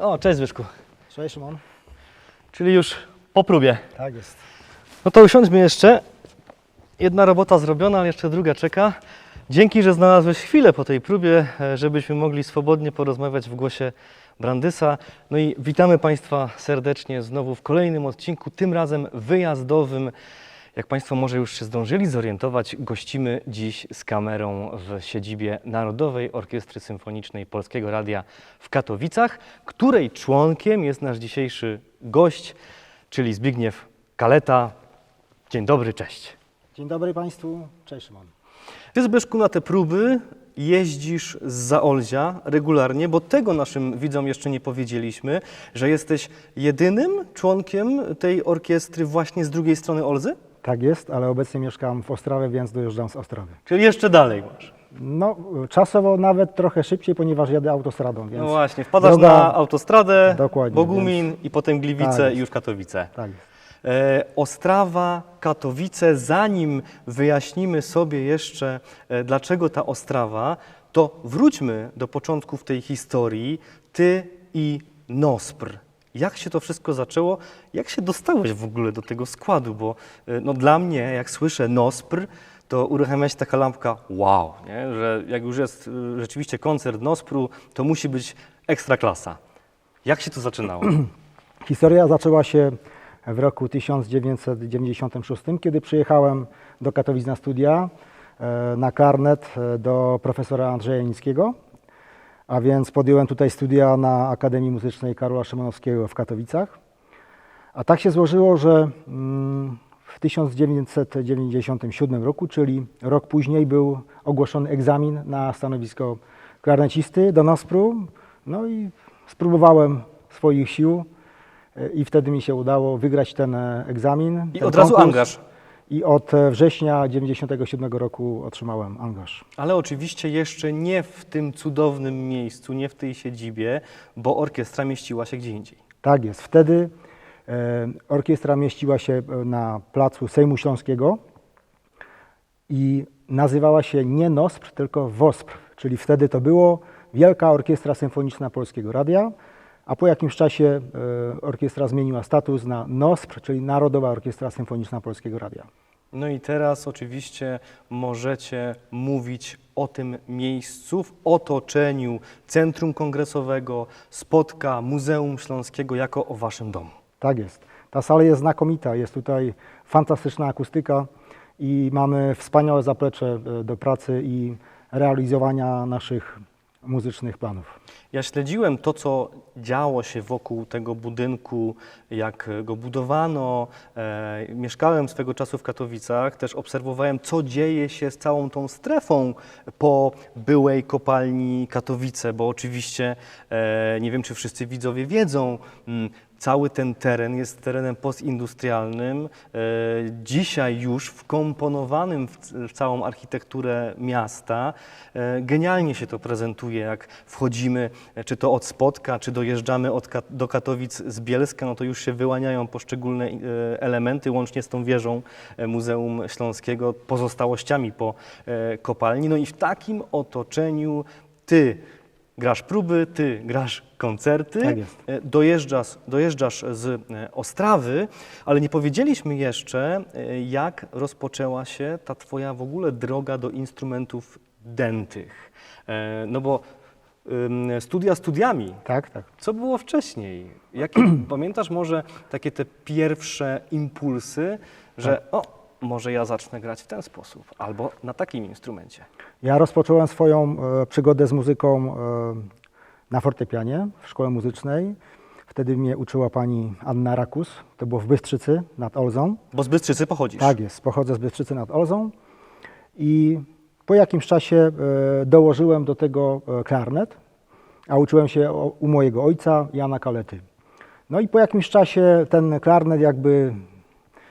O, cześć Zbyszku. Cześć Szymon. Czyli już po próbie. Tak jest. No to usiądźmy jeszcze. Jedna robota zrobiona, ale jeszcze druga czeka. Dzięki, że znalazłeś chwilę po tej próbie, e, żebyśmy mogli swobodnie porozmawiać w głosie Brandysa. No i witamy Państwa serdecznie znowu w kolejnym odcinku, tym razem wyjazdowym. Jak Państwo może już się zdążyli zorientować, gościmy dziś z kamerą w siedzibie Narodowej Orkiestry Symfonicznej Polskiego Radia w Katowicach, której członkiem jest nasz dzisiejszy gość, czyli Zbigniew Kaleta. Dzień dobry, cześć. Dzień dobry Państwu. Cześć Szymon. Ty Zbyszku na te próby jeździsz z Zaolzia regularnie, bo tego naszym widzom jeszcze nie powiedzieliśmy, że jesteś jedynym członkiem tej orkiestry właśnie z drugiej strony Olzy? Tak jest, ale obecnie mieszkam w Ostrawie, więc dojeżdżam z Ostrawy. Czyli jeszcze dalej masz. No, czasowo nawet trochę szybciej, ponieważ jadę autostradą, więc No właśnie, wpadasz droga- na autostradę, Dokładnie, Bogumin i potem Gliwice Tak i już Katowice. tak jest. E, Ostrawa, Katowice, zanim wyjaśnimy sobie jeszcze, e, dlaczego ta Ostrawa, to wróćmy do początków tej historii. Ty i Nospr. Jak się to wszystko zaczęło? Jak się dostałeś w ogóle do tego składu? Bo e, no, dla mnie, jak słyszę Nospr, to uruchamia się taka lampka wow, nie? że jak już jest e, rzeczywiście koncert Nospru, to musi być ekstra klasa. Jak się to zaczynało? Historia zaczęła się w roku 1996, kiedy przyjechałem do Katowic na studia e, na karnet e, do profesora Andrzeja Nickiego, a więc podjąłem tutaj studia na Akademii Muzycznej Karola Szymanowskiego w Katowicach. A tak się złożyło, że mm, w 1997 roku, czyli rok później, był ogłoszony egzamin na stanowisko klarnecisty do NOSPR-u. No i spróbowałem swoich sił e, i wtedy mi się udało wygrać ten e, egzamin. I ten od razu konkurs. angaż. I od września 1997 roku otrzymałem angaż. Ale oczywiście jeszcze nie w tym cudownym miejscu, nie w tej siedzibie, bo orkiestra mieściła się gdzie indziej. Tak jest. Wtedy e, orkiestra mieściła się e, na placu Sejmu Śląskiego i nazywała się nie NOSPR, tylko WOSPR, czyli wtedy to było Wielka Orkiestra Symfoniczna Polskiego Radia, a po jakimś czasie e, orkiestra zmieniła status na NOSPR, czyli Narodowa Orkiestra Symfoniczna Polskiego Radia. No i teraz oczywiście możecie mówić o tym miejscu w otoczeniu Centrum Kongresowego, Spotka, Muzeum Śląskiego jako o waszym domu. Tak jest. Ta sala jest znakomita, jest tutaj fantastyczna akustyka i mamy wspaniałe zaplecze e, do pracy i realizowania naszych muzycznych planów. Ja śledziłem to, co działo się wokół tego budynku, jak go budowano. E, mieszkałem swego czasu w Katowicach, też obserwowałem, co dzieje się z całą tą strefą po byłej kopalni Katowice, bo oczywiście, e, nie wiem, czy wszyscy widzowie wiedzą, mm, Cały ten teren jest terenem postindustrialnym, e, dzisiaj już wkomponowanym w, całą architekturę miasta. E, Genialnie się to prezentuje, jak wchodzimy, e, czy to od Spotka, czy dojeżdżamy od, do Katowic z Bielska, no to już się wyłaniają poszczególne elementy, łącznie z tą wieżą Muzeum Śląskiego, pozostałościami po kopalni. No i w takim otoczeniu ty grasz próby, ty grasz koncerty. Tak jest. E, Dojeżdżasz, dojeżdżasz z e, Ostrawy, ale nie powiedzieliśmy jeszcze, e, jak rozpoczęła się ta Twoja w ogóle droga do instrumentów dętych. No bo studia studiami. Tak, tak. Co było wcześniej? Jakie, pamiętasz może takie te pierwsze impulsy, że o, może ja zacznę grać w ten sposób, albo na takim instrumencie. Ja rozpocząłem swoją e, przygodę z muzyką e, na fortepianie w szkole muzycznej. Wtedy mnie uczyła pani Anna Rakus. To było w Bystrzycy nad Olzą. Bo z Bystrzycy pochodzisz. Tak jest, pochodzę z Bystrzycy nad Olzą i po jakimś czasie e, dołożyłem do tego e, klarnet, a uczyłem się o, u mojego ojca, Jana Kalety. No i po jakimś czasie ten klarnet jakby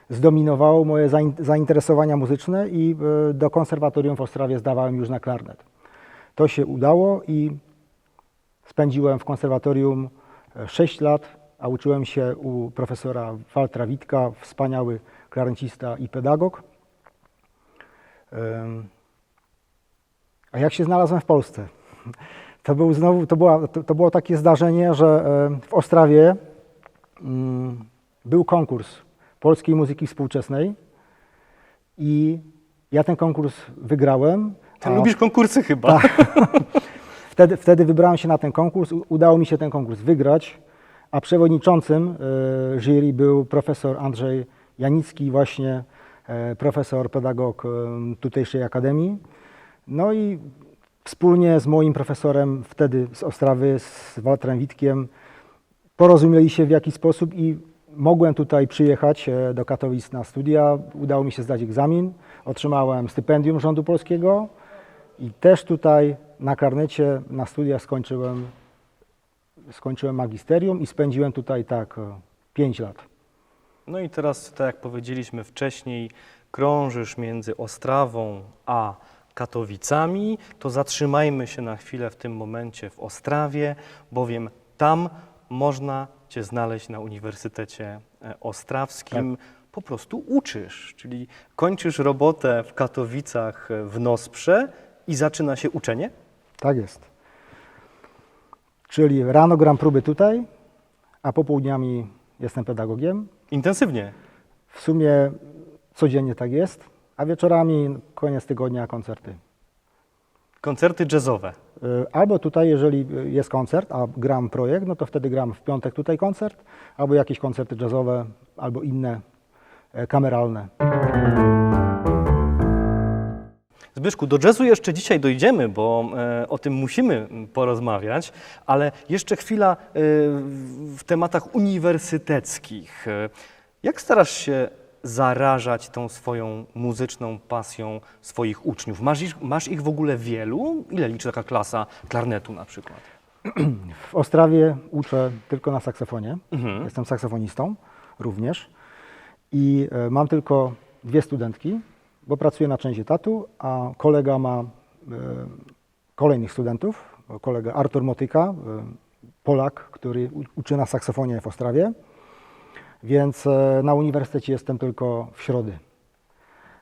zdominował moje zain- zainteresowania muzyczne i e, do konserwatorium w Ostrawie zdawałem już na klarnet. To się udało i spędziłem w konserwatorium 6 lat, a uczyłem się u profesora Waltra Witka, wspaniały klarnencista i pedagog. A jak się znalazłem w Polsce? To, był znowu, to, była, to, to było takie zdarzenie, że e, w Ostrawie mm, był konkurs polskiej muzyki współczesnej i ja ten konkurs wygrałem. Ty a lubisz konkursy chyba. Wtedy, wtedy wybrałem się na ten konkurs, udało mi się ten konkurs wygrać, a przewodniczącym e, jury był profesor Andrzej Janicki, właśnie e, profesor, pedagog tutejszej akademii. No i wspólnie z moim profesorem wtedy z Ostrawy, z Walterem Witkiem, porozumieli się w jakiś sposób i mogłem tutaj przyjechać e, do Katowic na studia. Udało mi się zdać egzamin, otrzymałem stypendium rządu polskiego i też tutaj na karnecie na studiach skończyłem, skończyłem magisterium i spędziłem tutaj tak 5 lat. No i teraz, tak jak powiedzieliśmy wcześniej, krążysz między Ostrawą a Katowicami, to zatrzymajmy się na chwilę w tym momencie w Ostrawie, bowiem tam można Cię znaleźć na Uniwersytecie e, Ostrawskim. Po prostu uczysz, czyli kończysz robotę w Katowicach e, w Nosprze i zaczyna się uczenie? Tak jest. Czyli rano gram próby tutaj, a popołudniami jestem pedagogiem. Intensywnie. W sumie codziennie tak jest, a wieczorami koniec tygodnia koncerty. Koncerty jazzowe. Y, Albo tutaj, jeżeli jest koncert, a gram projekt, no to wtedy gram w piątek tutaj koncert, albo jakieś koncerty jazzowe, albo inne e, kameralne. Zbyszku, do jazzu jeszcze dzisiaj dojdziemy, bo e, o tym musimy porozmawiać, ale jeszcze chwila e, w- w tematach uniwersyteckich. E, Jak starasz się zarażać tą swoją muzyczną pasją swoich uczniów? Masz ich, masz ich w ogóle wielu? Ile liczy taka klasa klarnetu na przykład? W Ostrawie uczę tylko na saksofonie. Mhm. Jestem saksofonistą również. I e, mam tylko dwie studentki, bo pracuję na część etatu, a kolega ma e, kolejnych studentów. Kolega Artur Motyka, e, Polak, który u- uczy na saksofonie w Ostrawie. Więc e, na uniwersytecie jestem tylko w środy.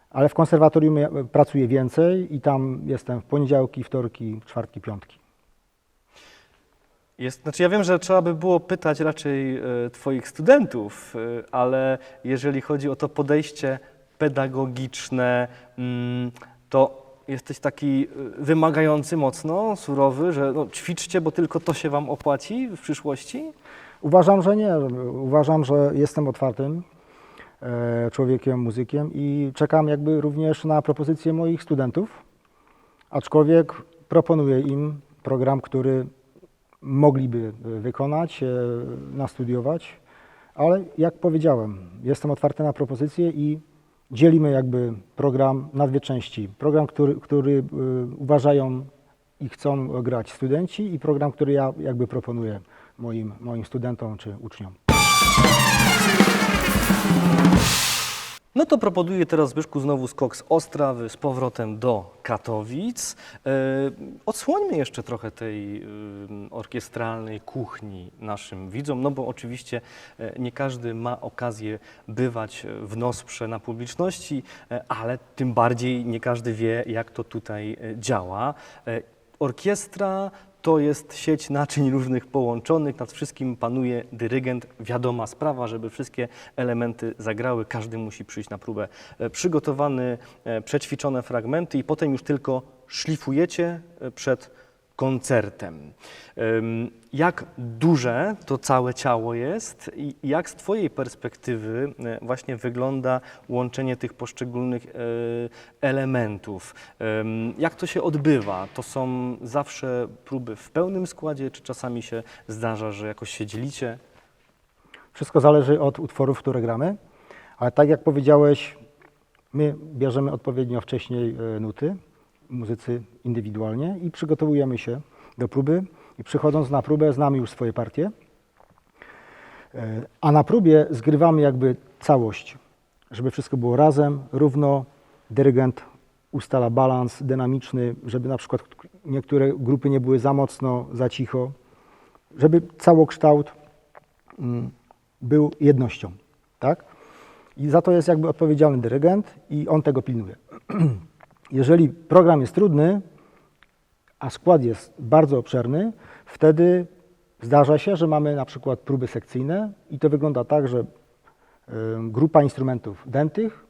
Ale w konserwatorium e, pracuję więcej i tam jestem w poniedziałki, wtorki, czwartki, piątki. Jest, znaczy ja wiem, że trzeba by było pytać raczej e, Twoich studentów, ale jeżeli chodzi o to podejście pedagogiczne, mm, to jesteś taki wymagający mocno, surowy, że no, ćwiczcie, bo tylko to się Wam opłaci w przyszłości? Uważam, że nie. Uważam, że jestem otwartym e, człowiekiem, muzykiem i czekam jakby również na propozycje moich studentów, aczkolwiek proponuję im program, który mogliby wykonać, e, nastudiować, ale jak powiedziałem, jestem otwarty na propozycje i dzielimy jakby program na dwie części. Program, który, który e, uważają i chcą grać studenci i program, który ja jakby proponuję moim, moim studentom czy uczniom. No to proponuję teraz Zbyszku znowu skok z Ostrawy z powrotem do Katowic. E, odsłońmy jeszcze trochę tej orkiestralnej kuchni naszym widzom, no bo oczywiście e, nie każdy ma okazję bywać w Nosprze na publiczności, e, ale tym bardziej nie każdy wie, jak to tutaj działa. Orkiestra to jest sieć naczyń różnych połączonych, nad wszystkim panuje dyrygent. Wiadoma sprawa, żeby wszystkie elementy zagrały, każdy musi przyjść na próbę. E, przygotowany, e, przećwiczone fragmenty i potem już tylko szlifujecie e, przed koncertem. Jak duże to całe ciało jest i jak z Twojej perspektywy e, właśnie wygląda łączenie tych poszczególnych e, elementów? Jak to się odbywa? To są zawsze próby w pełnym składzie, czy czasami się zdarza, że jakoś się dzielicie? Wszystko zależy od utworów, które gramy, ale tak jak powiedziałeś, my bierzemy odpowiednio wcześniej e, nuty, muzycy indywidualnie i przygotowujemy się do próby i przychodząc na próbę znamy już swoje partie, E, a na próbie zgrywamy jakby całość, żeby wszystko było razem, równo, dyrygent ustala balans dynamiczny, żeby na przykład niektóre grupy nie były za mocno, za cicho, żeby całokształt mm, był jednością, tak? I za to jest jakby odpowiedzialny dyrygent i on tego pilnuje. Jeżeli program jest trudny, a skład jest bardzo obszerny, wtedy zdarza się, że mamy na przykład próby sekcyjne i to wygląda tak, że grupa instrumentów dętych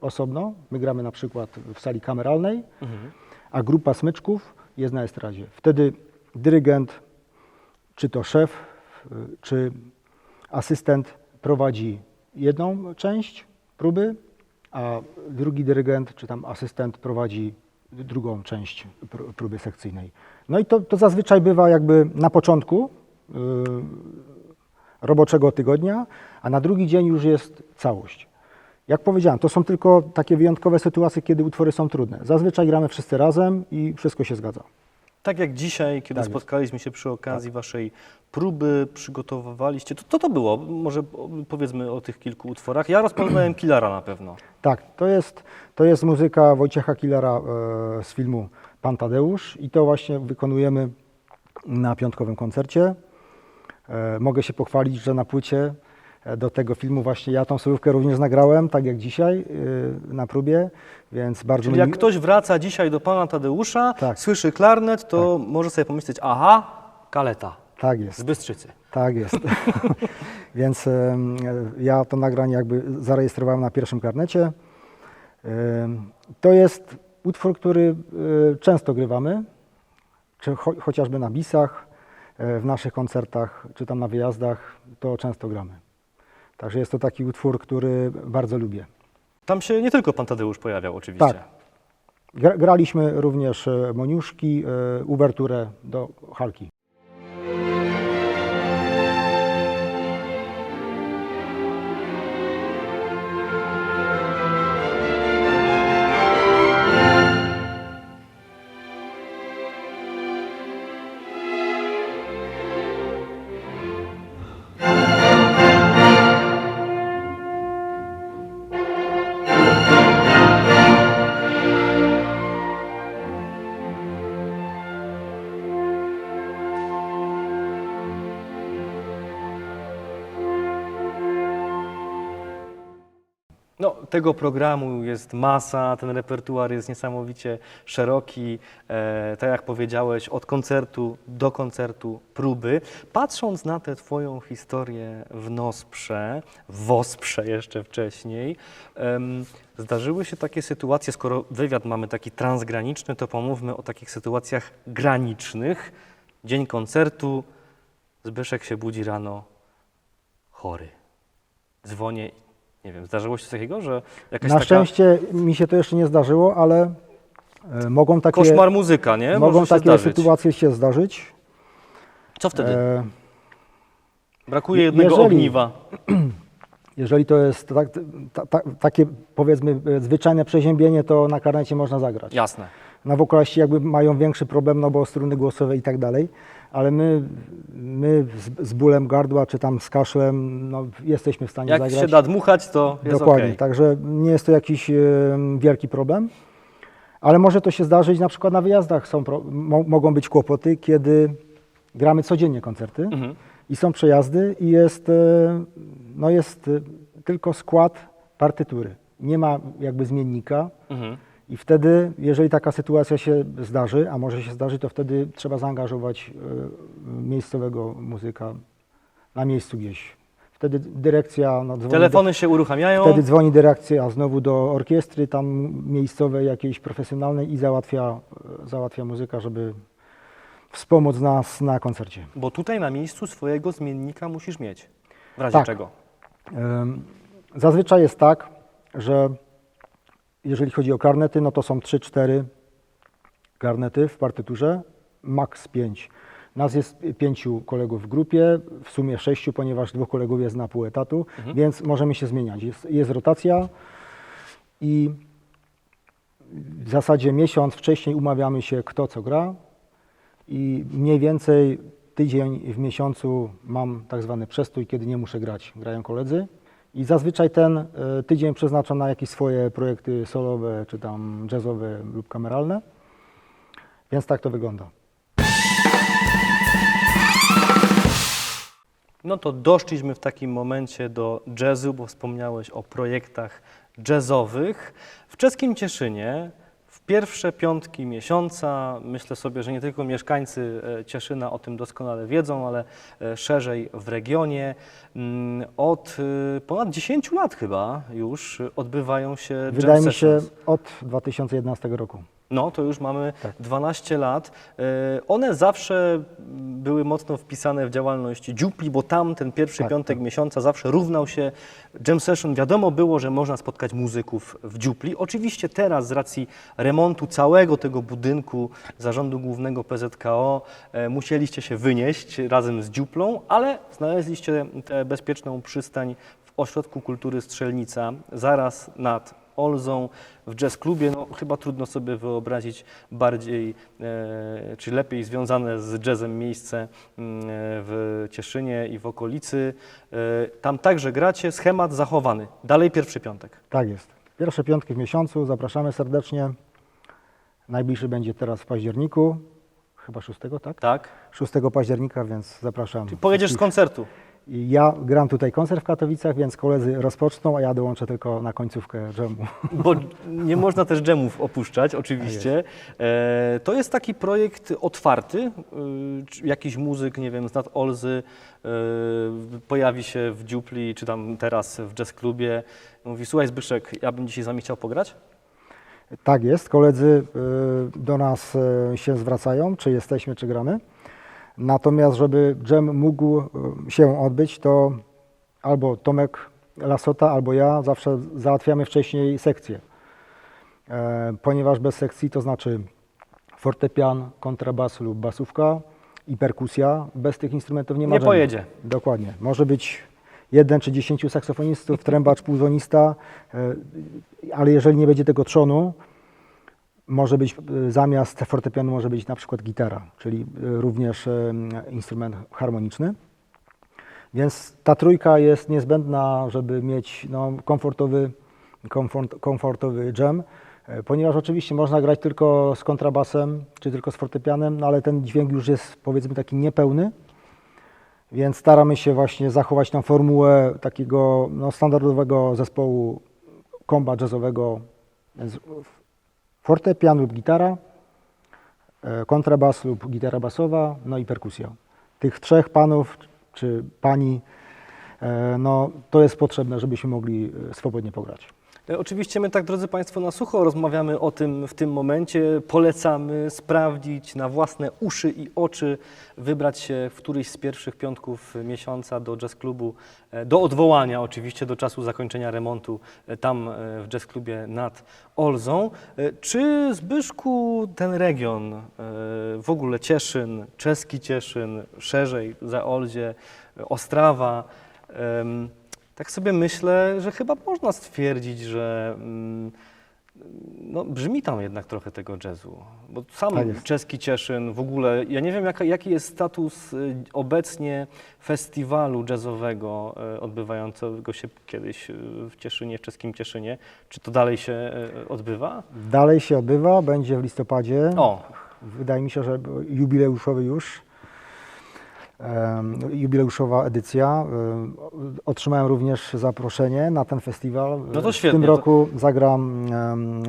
osobno, my gramy na przykład w sali kameralnej, a grupa smyczków jest na estradzie. Wtedy dyrygent, czy to szef, czy asystent prowadzi jedną część próby, a drugi dyrygent, czy tam asystent prowadzi drugą część pr- próby sekcyjnej. No i to, to zazwyczaj bywa jakby na początku y, roboczego tygodnia, a na drugi dzień już jest całość. Jak powiedziałem, to są tylko takie wyjątkowe sytuacje, kiedy utwory są trudne. Zazwyczaj gramy wszyscy razem i wszystko się zgadza. Tak jak dzisiaj, kiedy Tak spotkaliśmy się przy okazji waszej próby, przygotowywaliście, to, to to było? Może powiedzmy o tych kilku utworach. Ja rozpoznałem Killara na pewno. Tak, to jest, to jest muzyka Wojciecha Killera e, z filmu Pan Tadeusz i to właśnie wykonujemy na piątkowym koncercie. E, mogę się pochwalić, że na płycie do tego filmu właśnie ja tą solówkę również nagrałem, tak jak dzisiaj e, na próbie, więc bardzo Czyli mi- jak ktoś wraca dzisiaj do pana Tadeusza, Tak. słyszy klarnet, to może sobie pomyśleć, aha, kaleta Tak z jest. Bystrzycy. Tak jest. Więc em, ja to nagranie jakby zarejestrowałem na pierwszym karnecie. Em, To jest utwór, który e, często grywamy, czy cho chociażby na bisach, e, w naszych koncertach, czy tam na wyjazdach, to często gramy. Także jest to taki utwór, który bardzo lubię. Tam się nie tylko pan Tadeusz pojawiał oczywiście. Tak. Gra- Graliśmy również e, Moniuszki, e, uwerturę do Halki. Tego programu jest masa, ten repertuar jest niesamowicie szeroki. E, tak jak powiedziałeś, od koncertu do koncertu, próby. Patrząc na tę Twoją historię w Nosprze, w Wosprze jeszcze wcześniej, em, zdarzyły się takie sytuacje, skoro wywiad mamy taki transgraniczny, to pomówmy o takich sytuacjach granicznych. Dzień koncertu, Zbyszek się budzi rano chory. Dzwonię, nie wiem, zdarzyło się coś takiego, że jakaś Na taka szczęście mi się to jeszcze nie zdarzyło, ale e, mogą takie, koszmar muzyka, nie? mogą Może się takie zdarzyć. sytuacje się zdarzyć. Co wtedy? E, Brakuje jednego jeżeli- ogniwa. Jeżeli to jest tak, ta, ta, takie powiedzmy zwyczajne przeziębienie, to na karnecie można zagrać. Jasne. Na wokaliści jakby mają większy problem, no bo struny głosowe i tak dalej, ale my, my z, z bólem gardła czy tam z kaszlem no, jesteśmy w stanie Jak zagrać. się da dmuchać, to jest Dokładnie, okej. także nie jest to jakiś wielki problem, ale może to się zdarzyć na przykład na wyjazdach są pro, mo, mogą być kłopoty, kiedy gramy codziennie koncerty Mhm. I są przejazdy i jest, e, no jest e, tylko skład partytury. Nie ma jakby zmiennika Mhm. i wtedy, jeżeli taka sytuacja się zdarzy, a może się zdarzy, to wtedy trzeba zaangażować e, miejscowego muzyka na miejscu gdzieś. Wtedy dyrekcja no, dzwoni do, Telefony się uruchamiają. Wtedy dzwoni dyrekcja znowu do orkiestry tam miejscowej, jakiejś profesjonalnej i załatwia, załatwia muzyka, żeby wspomóc nas na koncercie. Bo tutaj na miejscu swojego zmiennika musisz mieć. W razie Tak. czego? Ym, Zazwyczaj jest tak, że jeżeli chodzi o karnety, no to są 3-4 karnety w partyturze, maks 5. Nas jest pięciu kolegów w grupie, w sumie sześciu, ponieważ dwóch kolegów jest na pół etatu, więc możemy się zmieniać. Jest, jest rotacja i w zasadzie miesiąc wcześniej umawiamy się, kto co gra i mniej więcej tydzień w miesiącu mam tak zwany przestój, kiedy nie muszę grać, grają koledzy. I zazwyczaj ten e, tydzień przeznaczam na jakieś swoje projekty solowe, czy tam jazzowe lub kameralne. Więc tak to wygląda. No to doszliśmy w takim momencie do jazzu, bo wspomniałeś o projektach jazzowych. W czeskim Cieszynie Pierwsze piątki miesiąca, myślę sobie, że nie tylko mieszkańcy e, Cieszyna o tym doskonale wiedzą, ale e, szerzej w regionie. Mm, Od e, ponad 10 lat chyba już odbywają się jam Wydaje mi się sessions. od 2011 roku. No, to już mamy Tak. 12 lat. E, One zawsze były mocno wpisane w działalność dziupli, bo tam ten pierwszy Tak, piątek tak. miesiąca zawsze równał się jam session. Wiadomo było, że można spotkać muzyków w dziupli. Oczywiście teraz z racji remontu całego tego budynku zarządu głównego PZKO e, musieliście się wynieść razem z dziuplą, ale znaleźliście tę bezpieczną przystań w Ośrodku Kultury Strzelnica, zaraz nad Olzą w jazz klubie, no chyba trudno sobie wyobrazić bardziej e, czy lepiej związane z jazzem miejsce mm, w Cieszynie i w okolicy. E, tam także gracie, schemat zachowany. Dalej pierwszy piątek. Tak jest. Pierwsze piątki w miesiącu, zapraszamy serdecznie. Najbliższy będzie teraz w październiku, chyba 6, tak? Tak? 6 października, więc zapraszam. Czyli pojedziesz z koncertu. Ja gram tutaj koncert w Katowicach, więc koledzy rozpoczną, a ja dołączę tylko na końcówkę dżemu. Bo nie można też dżemów opuszczać, oczywiście. E, to jest taki projekt otwarty. E, jakiś muzyk, nie wiem, z nad Olzy e, pojawi się w dziupli, czy tam teraz w jazz klubie. Mówi, słuchaj Zbyszek, ja bym dzisiaj z wami chciał pograć. Tak jest, koledzy do nas się zwracają, czy jesteśmy, czy gramy. Natomiast, żeby dżem mógł y, się odbyć, to albo Tomek Lasota, albo ja zawsze załatwiamy wcześniej sekcję. E, Ponieważ bez sekcji, to znaczy fortepian, kontrabas lub basówka i perkusja, bez tych instrumentów nie ma Nie dżemu. pojedzie. Dokładnie. Może być jeden czy dziesięciu saksofonistów, trębacz, półzonista, e, ale jeżeli nie będzie tego trzonu, może być e, zamiast fortepianu może być na przykład gitara, czyli e, również e, instrument harmoniczny. Więc ta trójka jest niezbędna, żeby mieć no, komfortowy, komfort, komfortowy e, ponieważ oczywiście można grać tylko z kontrabasem czy tylko z fortepianem, no, ale ten dźwięk już jest powiedzmy taki niepełny. Więc staramy się właśnie zachować tą formułę takiego no, standardowego zespołu komba jazzowego. Fortepian lub gitara, e, kontrabas lub gitara basowa, no i perkusja. Tych trzech panów czy pani, e, no to jest potrzebne, żebyśmy mogli e, swobodnie pograć. E, Oczywiście my tak, drodzy Państwo, na sucho rozmawiamy o tym w tym momencie. Polecamy sprawdzić na własne uszy i oczy, wybrać się w któryś z pierwszych piątków miesiąca do jazz klubu, e, do odwołania oczywiście, do czasu zakończenia remontu e, tam w jazz klubie nad Olzą. Czy Zbyszku ten region, w ogóle Cieszyn, czeski Cieszyn, szerzej za Olzie, Ostrawa, tak sobie myślę, że chyba można stwierdzić, że mm, no, brzmi tam jednak trochę tego jazzu. Bo sam Tak jest. czeski Cieszyn, w ogóle, ja nie wiem jaka, jaki jest status y, obecnie festiwalu jazzowego y, odbywającego się kiedyś y, w Cieszynie, w czeskim Cieszynie. Czy to dalej się y, odbywa? Dalej się odbywa, będzie w listopadzie. O, Wydaje mi się, że jubileuszowy już. Jubileuszowa edycja. Em, Otrzymałem również zaproszenie na ten festiwal. No to W świetnie, tym to- roku zagram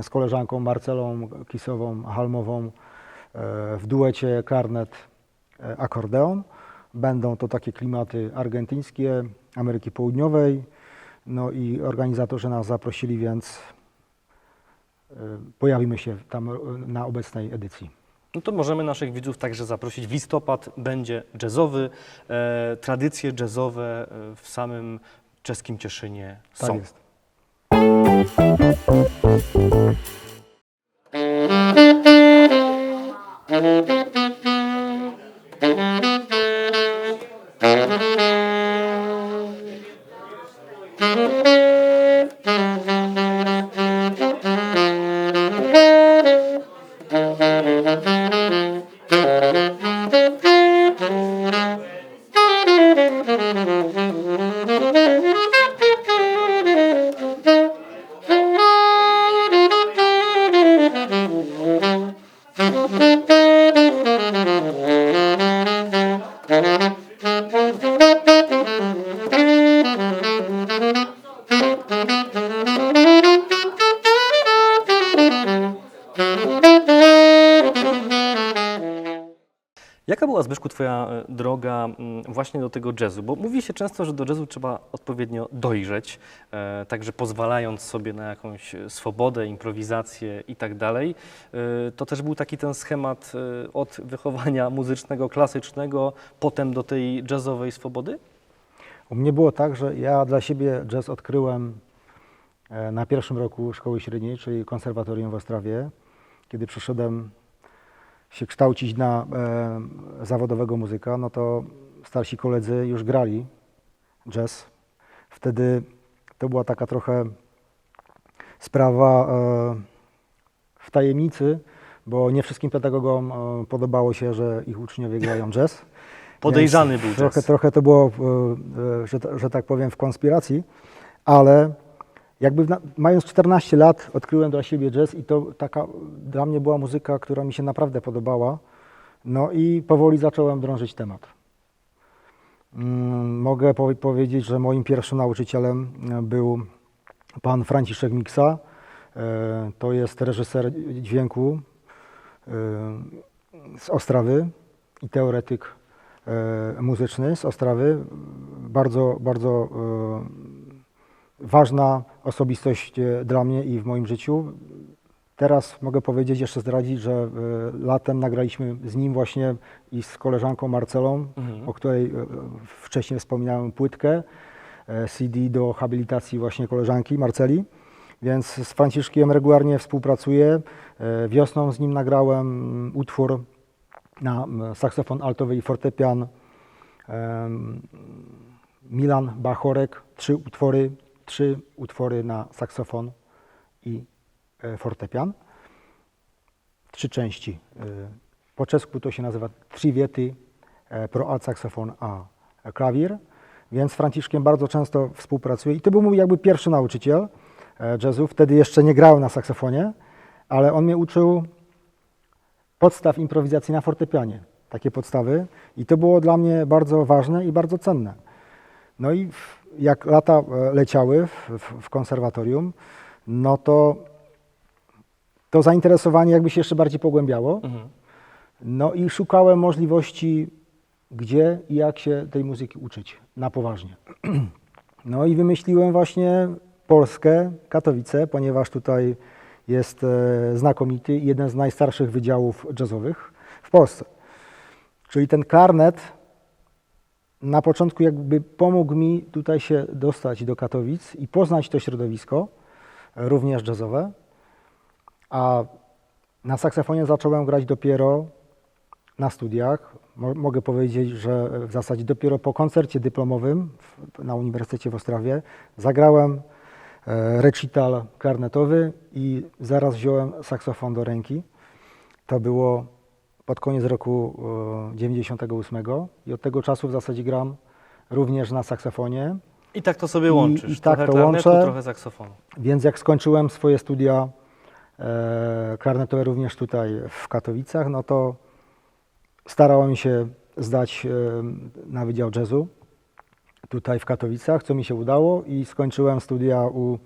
z koleżanką Marcelą Kisową Halmową e, w duecie klarnet e, akordeon. Będą to takie klimaty argentyńskie, Ameryki Południowej. No i organizatorzy nas zaprosili, więc e, pojawimy się tam na obecnej edycji. No to możemy naszych widzów także zaprosić. W listopad będzie jazzowy. E, tradycje jazzowe e, w samym czeskim Cieszynie Tak są. jest. Była, Zbyszku, Twoja e, droga mm, właśnie do tego jazzu? Bo mówi się często, że do jazzu trzeba odpowiednio dojrzeć, e, także pozwalając sobie na jakąś e, swobodę, improwizację i tak dalej. E, To też był taki ten schemat e, od wychowania muzycznego, klasycznego, potem do tej jazzowej swobody? U mnie było tak, że ja dla siebie jazz odkryłem e, na pierwszym roku szkoły średniej, czyli konserwatorium w Ostrawie, kiedy przyszedłem się kształcić na e, zawodowego muzyka, no to starsi koledzy już grali jazz. Wtedy to była taka trochę sprawa e, w tajemnicy, bo nie wszystkim pedagogom e, podobało się, że ich uczniowie grają jazz. Podejrzany był trochę, jazz. trochę to było, e, e, że, że tak powiem, w konspiracji, ale jakby na, mając 14 lat odkryłem dla siebie jazz i to taka dla mnie była muzyka, która mi się naprawdę podobała. No i powoli zacząłem drążyć temat. Mm, Mogę powie- powiedzieć, że moim pierwszym nauczycielem e, był pan Franciszek Miksa. E, To jest reżyser dźwięku e, z Ostrawy i teoretyk muzyczny z Ostrawy. Bardzo, bardzo ważna osobistość e, dla mnie i w moim życiu. Teraz mogę powiedzieć, jeszcze zdradzić, że e, latem nagraliśmy z nim właśnie i z koleżanką Marcelą, Mhm. o której e, wcześniej wspominałem, płytkę CD do habilitacji właśnie koleżanki Marceli. Więc z Franciszkiem regularnie współpracuję. Wiosną z nim nagrałem mm, utwór na saksofon altowy i fortepian. Milan Bachorek, trzy utwory, trzy utwory na saksofon i e, fortepian. Trzy części. E, Po czesku to się nazywa Triviety e, pro alt saxofon a klawir. Więc z Franciszkiem bardzo często współpracuję i to był mój jakby pierwszy nauczyciel jazzu. Wtedy jeszcze nie grałem na saksofonie, ale on mnie uczył podstaw improwizacji na fortepianie, takie podstawy i to było dla mnie bardzo ważne i bardzo cenne. No i jak lata e, leciały w, w, konserwatorium, no to to zainteresowanie jakby się jeszcze bardziej pogłębiało. Mhm. No i szukałem możliwości, gdzie i jak się tej muzyki uczyć na poważnie. No i wymyśliłem właśnie Polskę, Katowice, ponieważ tutaj jest e, znakomity jeden z najstarszych wydziałów jazzowych w Polsce. Czyli ten karnet na początku jakby pomógł mi tutaj się dostać do Katowic i poznać to środowisko, e, również jazzowe. A na saksofonie zacząłem grać dopiero na studiach. Mo- mogę powiedzieć, że w zasadzie dopiero po koncercie dyplomowym na Uniwersytecie w Ostrawie zagrałem e, recital klarnetowy i zaraz wziąłem saksofon do ręki. To było pod koniec roku e, 98 i od tego czasu w zasadzie gram również na saksofonie. I tak to sobie I- łączysz. i tak trochę to łączę. trochę saksofonu. Więc jak skończyłem swoje studia e, klarnetowe również tutaj w Katowicach, no to starałem się zdać e, na Wydział Jazzu tutaj w Katowicach, co mi się udało i skończyłem studia u,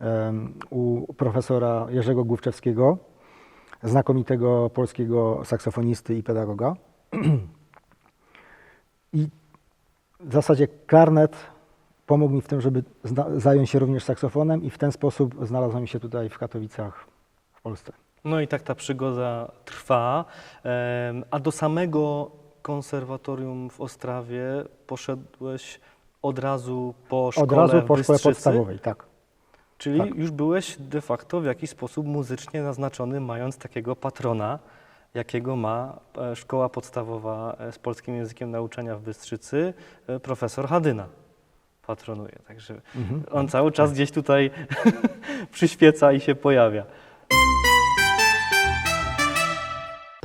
em, u profesora Jerzego Główczewskiego, znakomitego polskiego saksofonisty i pedagoga. I w zasadzie klarnet pomógł mi w tym, żeby zająć się również saksofonem i w ten sposób znalazłem się tutaj w Katowicach w Polsce. No i tak ta przygoda trwa. A do samego konserwatorium w Ostrawie poszedłeś od razu po szkole Od razu po szkole podstawowej, tak. Czyli tak. już byłeś de facto w jakiś sposób muzycznie naznaczony, mając takiego patrona, jakiego ma e, szkoła podstawowa e, z polskim językiem nauczania w Bystrzycy, e, profesor Hadyna patronuje. Także Mhm. on cały czas gdzieś tutaj przyświeca i się pojawia.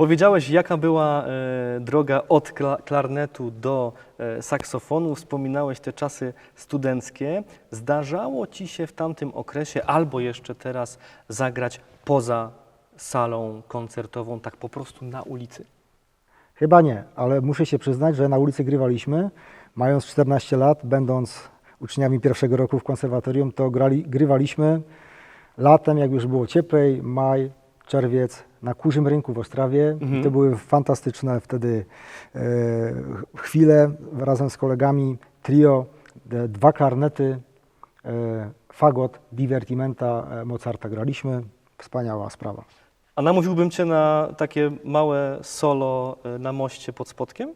Powiedziałeś, jaka była e, droga od kla- klarnetu do e, saksofonu. Wspominałeś te czasy studenckie. Zdarzało ci się w tamtym okresie albo jeszcze teraz zagrać poza salą koncertową, tak po prostu na ulicy? Chyba nie, ale muszę się przyznać, że na ulicy grywaliśmy. Mając 14 lat, będąc uczniami pierwszego roku w konserwatorium, to grali, grywaliśmy latem, jak już było cieplej, maj, czerwiec, na Kurzym Rynku w Ostrawie. Mhm. To były fantastyczne wtedy e, chwile razem z kolegami, trio, d- dwa klarnety, e, fagot, divertimenta e, Mozarta graliśmy. Wspaniała sprawa. A namówiłbym Cię na takie małe solo e, na moście pod Spodkiem?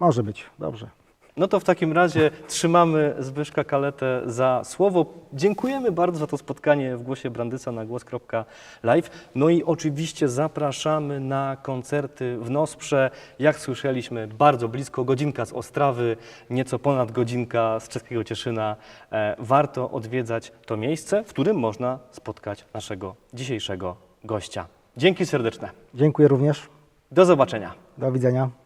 Może być, dobrze. No to w takim razie trzymamy Zbyszka Kaletę za słowo. Dziękujemy bardzo za to spotkanie w Głosie Brandysa na głos.live. No i oczywiście zapraszamy na koncerty w Nosprze. Jak słyszeliśmy, bardzo blisko, godzinka z Ostrawy, nieco ponad godzinka z czeskiego Cieszyna. E, warto odwiedzać to miejsce, w którym można spotkać naszego dzisiejszego gościa. Dzięki serdeczne. Dziękuję również. Do zobaczenia. Do widzenia.